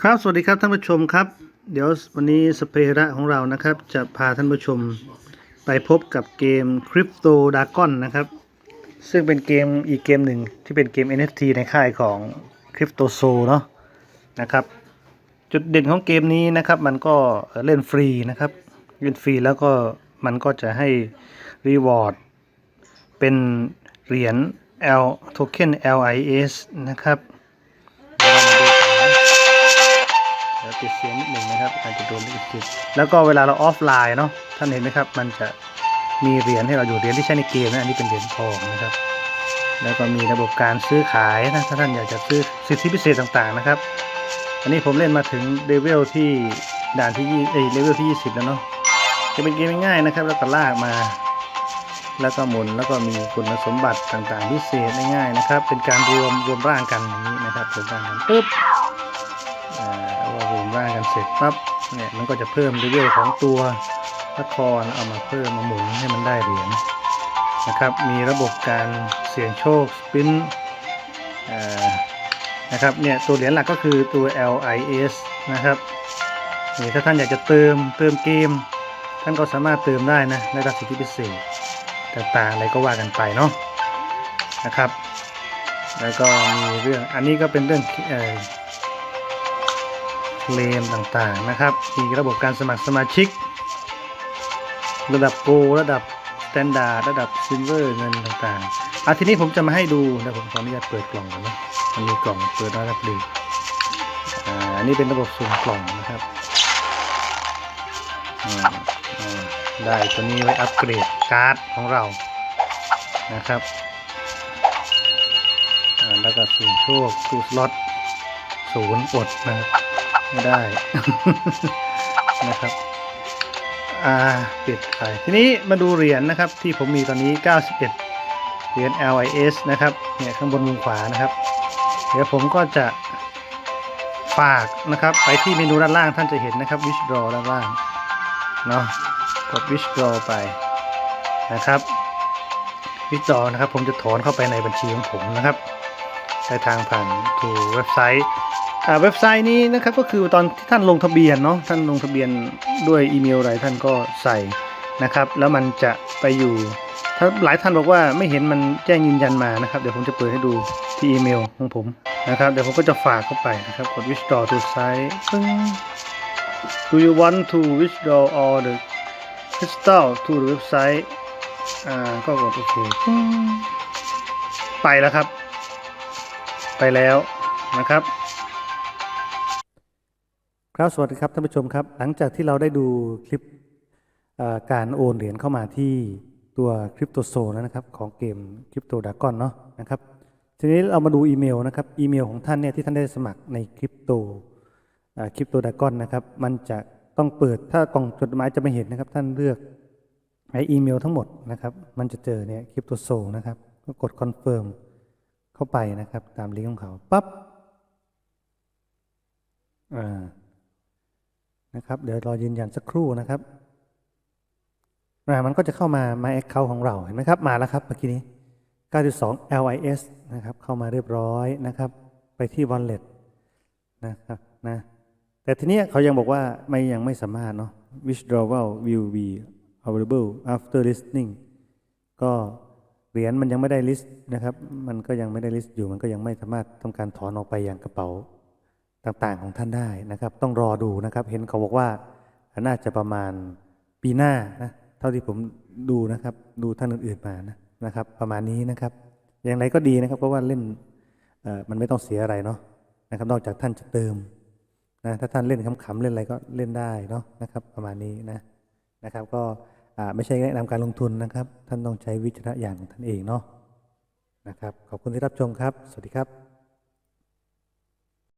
ครับสวัสดีครับท่านผู้ชมครับ เดี๋ยววันนี้สเประของเรานะครับ จะพาท่านผู้ชมไปพบกับเกม Crypto Dragon นะครับ ซึ่งเป็นเกมอีกเกมหนึ่งที่เป็นเกม NFT ในค่ายของ Crypto s o เนาะนะครับ จุดเด่นของเกมนี้นะครับมันก็เล่นฟรีนะครับเล่นฟรีแล้วก็มันก็จะให้รีวอร์ดเป็นเหรียญ L Token LIS นะครับ ดี๋ยวปิดเสียงนิดหนึ่งนะครับอาจจะโดนลิขสิทธิ์แล้วก็เวลาเราออฟไลน์เนาะท่านเห็นไหมครับ มันจะมีเหรียญให้เราอยู่เหรียญที่ใช้ในเกมนะอันนี้เป็นเหรียญทองนะครับ แล้วก็มีระบบการซื้อขายนะถ้าท่านอยากจะซื้อสิทธิพิเศษต่างๆนะครับ อันนี้ผมเล่นมาถึงเลเวลที่ด่านที่ยี่เอเลเวลที่ 20 แล้วเนาะจะเป็นเกมง่ายๆนะครับ แล้วก็ลากมาแล้วก็หมุนแล้วก็มีคุณสมบัติต่างๆพิเศษง่ายๆนะครับ เป็นการรวมรวมร่างกันอย่างนี้นะครับรวมร่างกันปุ๊บอ่า เรารวมร่างกันเสร็จปั๊บเนี่ยมันก็จะเพิ่มเลเวลของตัวละครเอามาเพิ่มมาหมุนให้มันได้เหรียญนะครับ มีระบบการเสี่ยงโชคสปินนะครับเนี่ยตัวเหรียญหลักก็คือตัว LIS นะครับนี่ถ้าท่านอยากจะเติมเติมเกม ท่านก็สามารถเติมได้นะได้รับสิทธิพิเศษต่างๆอะไรก็ว่ากันไปเนาะนะครับ แล้วก็มีเรื่องอันนี้ก็เป็นเรื่อง เอ่อเคลมต่างๆนะครับ มีระบบการสมัครสมาชิก ระดับโกระดับสแตนดาร์ดระดับซิลเวอร์เงินต่างๆอะทีนี้ผมจะมาให้ดูนะผมขออนุญาตเปิดกล่องก่อนนะมันมีกล่องเปิดได้รับดีอ่าอันนี้เป็นระบบสุ่มกล่องนะครับอืมอ่าได้ตัวนี้ไว้อัปเกรดการ์ดของเรานะครับอ่าแล้วก็สุ่มโชคตู้สล็อตศูนย์อดนะครับ ไม่ได้ นะครับ อ่าปิดไปทีนี้มาดูเหรียญนะครับ ที่ผมมีตอนนี้ 91 เหรียญ LIS นะครับ เนี่ยข้างบนมุมขวานะครับ เดี๋ยวผมก็จะฝากนะครับ ไปที่เมนูด้านล่างท่านจะเห็นนะครับ withdraw ด้านล่าง เนาะกด withdraw ไปนะครับ withdraw นะครับผมจะถอนเข้าไปในบัญชีของผมนะครับใช้ทางผ่านทูเว็บไซต์ เว็บไซต์นี้นะครับก็คือตอนที่ท่านลงทะเบียนเนาะท่านลงทะเบียนด้วยอีเมลอะไรท่านก็ใส่นะครับ แล้วมันจะไปอยู่ถ้าหลายท่านบอกว่าไม่เห็นมันแจ้งยืนยันมานะครับ เดี๋ยวผมจะเปิดให้ดูที่อีเมลของผมนะครับเดี๋ยวผมก็จะฝากเข้าไปนะครับกด withdraw to site ปึ้ง do you want to withdraw all the crystal to the website อ่าก็กดโอเคไปแล้วครับ ไปแล้วนะครับ ครับสวัสดีครับท่านผู้ชมครับ หลังจากที่เราได้ดูคลิปการโอนเหรียญเข้ามาที่ตัวคริปโตโซนนะครับของเกมคริปโตดากอนเนาะนะครับทีนี้เรามาดูอีเมลนะครับอีเมลของท่านเนี่ยที่ท่านได้สมัครในคริปโตคริปโตดากอนนะครับมันจะต้องเปิดถ้ากล่องจดหมายจะไม่เห็นนะครับ ท่านเลือกไออีเมลทั้งหมดนะครับมันจะเจอเนี่ยคริปโตโซนะครับก็กดคอนเฟิร์มเข้าไปนะครับตามลิงก์ของเขาปั๊บอ่า นะครับ เดี๋ยวรอยืนยันสักครู่นะครับอ่ามันก็จะเข้ามา My Account ของเราเห็นไหมครับ มาแล้วครับเมื่อกี้นี้ 9.2 LIS นะครับ เข้ามาเรียบร้อยนะครับ ไปที่ Wallet นะครับนะแต่ทีนี้เขายังบอกว่าไม่ยังไม่สามารถเนาะ withdrawal will be available after listening ก็เหรียญมันยังไม่ได้ list นะครับ มันก็ยังไม่ได้ list อยู่ มันก็ยังไม่สามารถทำการถอนออกไปอย่างกระเป๋า ต่างๆของท่านได้นะครับ ต้องรอดูนะครับ เห็นเขาบอกว่าน่าจะประมาณปีหน้านะเท่าที่ผมดูนะครับ ดูท่านอื่นๆมานะนะครับ ประมาณนี้นะครับ อย่างไรก็ดีนะครับเพราะว่าเล่นมันไม่ต้องเสียอะไรเนาะนะครับ นอกจากท่านจะเติมนะถ้าท่านเล่นขำๆเล่นอะไรก็เล่นได้เนาะนะครับ ประมาณนี้นะนะครับ ก็ไม่ใช่แนะนำการลงทุนนะครับ ท่านต้องใช้วิจารณญาณของท่านเองเนาะนะครับ ขอบคุณที่รับชมครับ สวัสดีครับ